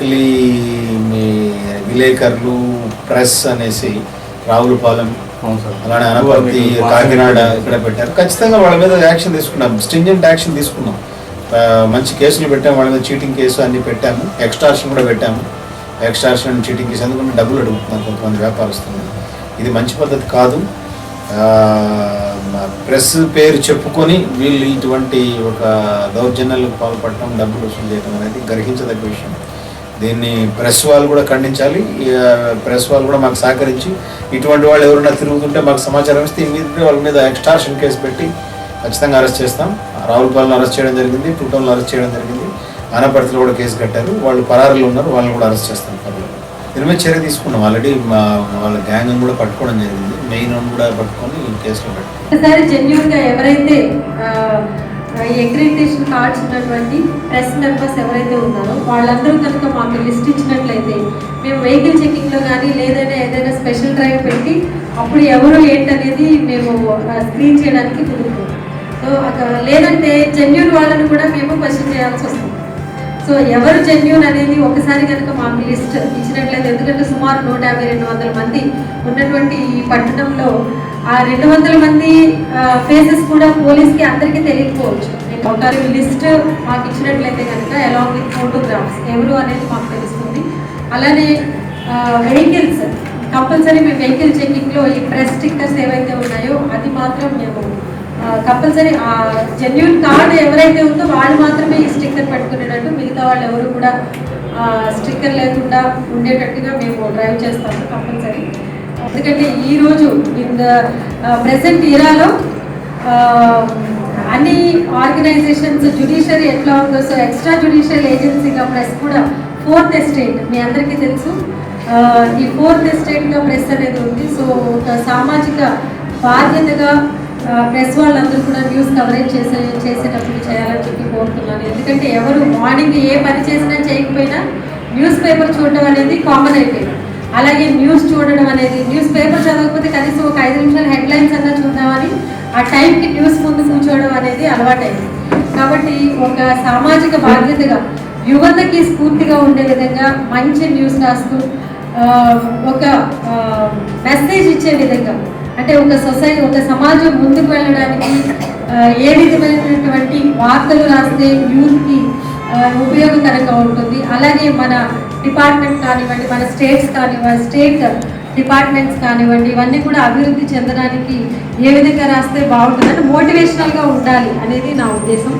నకిలీ మీ విలేకరులు ప్రెస్ అనేసి రావులపాలెం అలానే అనపర్తి కాకినాడ ఇక్కడ పెట్టారు. ఖచ్చితంగా వాళ్ళ మీద యాక్షన్ తీసుకున్నాం. స్ట్రింజెంట్ యాక్షన్ తీసుకున్నాం. మంచి కేసులు పెట్టాము వాళ్ళ మీద చీటింగ్ కేసు అన్ని పెట్టాము. ఎక్స్ట్రాషన్ కూడా పెట్టాము. Extortion cheating case. ఎందుకంటే డబ్బులు అడుగుతున్నారు కొంతమంది వ్యాపారస్తులు. ఇది మంచి పద్ధతి కాదు. ప్రెస్ పేరు చెప్పుకొని వీళ్ళు ఇటువంటి ఒక దౌర్జన్యాలకు పాల్పడటం డబ్బులు వసూలు చేయడం అనేది గ్రహించదగ్గ విషయం. దీన్ని ప్రెస్ వాళ్ళు కూడా ఖండించాలి. ప్రెస్ వాళ్ళు కూడా మాకు సహకరించి ఇటువంటి వాళ్ళు ఎవరైనా తిరుగుతుంటే మాకు సమాచారం ఇస్తే ఇమీడియట్గా వాళ్ళ మీద ఎక్స్ట్రాషన్ కేసు పెట్టి ఖచ్చితంగా అరెస్ట్ చేస్తాం. రావులపాలెం అరెస్ట్ చేయడం జరిగింది టూటౌన్లో అరెస్ట్ చేయడం జరిగింది. ఆనపర్తిలో కూడా కేసు కట్టారు. వాళ్ళు పరారులు ఉన్నారు వాళ్ళని కూడా అరెస్ట్ చేస్తాం. త్వరలో దీని మీద చర్య తీసుకున్నాం. ఆల్రెడీ మా వాళ్ళ గ్యాంగ్ కూడా పట్టుకోవడం జరిగింది. మెయిన్ కూడా పట్టుకొని కేసులో పెట్టాం ఎవరైతే అక్రిడిటేషన్ కార్డ్స్ ఉన్నటువంటి ప్రెస్ మెంబర్స్ ఎవరైతే ఉన్నారో వాళ్ళందరూ కనుక మాకు లిస్ట్ ఇచ్చినట్లయితే మేము వెహికల్ చెకింగ్లో కానీ లేదంటే ఏదైనా స్పెషల్ డ్రైవ్ పెట్టి అప్పుడు ఎవరు ఏంటనేది మేము స్క్రీన్ చేయడానికి కుదురుతుంది. సో లేదంటే జెన్యున్ వాళ్ళని కూడా మేము క్వశ్చన్ చేయాల్సి వస్తుంది. సో ఎవరు జెన్యున్ అనేది ఒకసారి కనుక మాకు లిస్ట్ ఇచ్చినట్లయితే ఎందుకంటే సుమారు నూట యాభై రెండు వందల మంది ఉన్నటువంటి ఈ పట్టణంలో ఆ రెండు వందల మంది ఫేసెస్ కూడా పోలీస్కి అందరికీ తెలియకపోవచ్చు. ఒక లిస్ట్ మాకు ఇచ్చినట్లయితే కనుక అలాంగ్ విత్ ఫోటోగ్రాఫ్స్ ఎవరు అనేది మాకు తెలుస్తుంది. అలానే వెహికల్స్ కంపల్సరీ మేము వెహికల్ చెకింగ్లో ఈ ప్రెస్ స్టిక్కర్స్ ఏవైతే ఉన్నాయో అది మాత్రం మేము కంపల్సరీ ఆ జెన్యున్ కార్డు ఎవరైతే ఉందో వాళ్ళు మాత్రమే ఈ స్టిక్కర్ పెట్టుకునేటట్టు మిగతా వాళ్ళు ఎవరు కూడా స్టిక్కర్ లేకుండా ఉండేటట్టుగా మేము డ్రైవ్ చేస్తాము కంపల్సరీ ఎందుకంటే ఈరోజు ఇన్ ద ప్రెసెంట్ ఇరాలో అన్ని ఆర్గనైజేషన్స్ జుడిషియరీ ఎట్లా ఉందో సో ఎక్స్ట్రా జుడిషియల్ ఏజెన్సీగా ప్రెస్ కూడా ఫోర్త్ ఎస్టేట్ మీ అందరికీ తెలుసు. ఈ ఫోర్త్ ఎస్టేట్గా ప్రెస్ అనేది ఉంది. సో ఒక సామాజిక బాధ్యతగా ప్రెస్ వాళ్ళందరూ కూడా న్యూస్ కవరేజ్ చేసే చేసేటప్పుడు చేయాలని చెప్పి కోరుతున్నాను. ఎందుకంటే ఎవరు మార్నింగ్ ఏ పని చేసినా చేయకపోయినా న్యూస్ పేపర్ చూడడం అనేది కామన్ అయిపోయింది. అలాగే న్యూస్ చూడడం అనేది న్యూస్ పేపర్ చదవకపోతే కనీసం ఒక ఐదు నిమిషాలు హెడ్లైన్స్ అన్నా చూద్దామని ఆ టైంకి న్యూస్ ముందు కూర్చోవడం అనేది అలవాటైంది. కాబట్టి ఒక సామాజిక బాధ్యతగా యువతకి స్ఫూర్తిగా ఉండే విధంగా మంచి న్యూస్ రాస్తూ ఒక మెసేజ్ ఇచ్చే విధంగా అంటే ఒక సొసైటీ ఒక సమాజం ముందుకు వెళ్ళడానికి ఏ విధమైనటువంటి వార్తలు రాస్తే యూత్కి ఉపయోగకరంగా ఉంటుంది. అలాగే మన డిపార్ట్మెంట్ కానివ్వండి మన స్టేట్స్ కానివ్వండి స్టేట్ డిపార్ట్మెంట్స్ కానివ్వండి ఇవన్నీ కూడా అభివృద్ధి చెందడానికి ఏ విధంగా రాస్తే బాగుంటుందని మోటివేషనల్గా ఉండాలి అనేది నా ఉద్దేశం.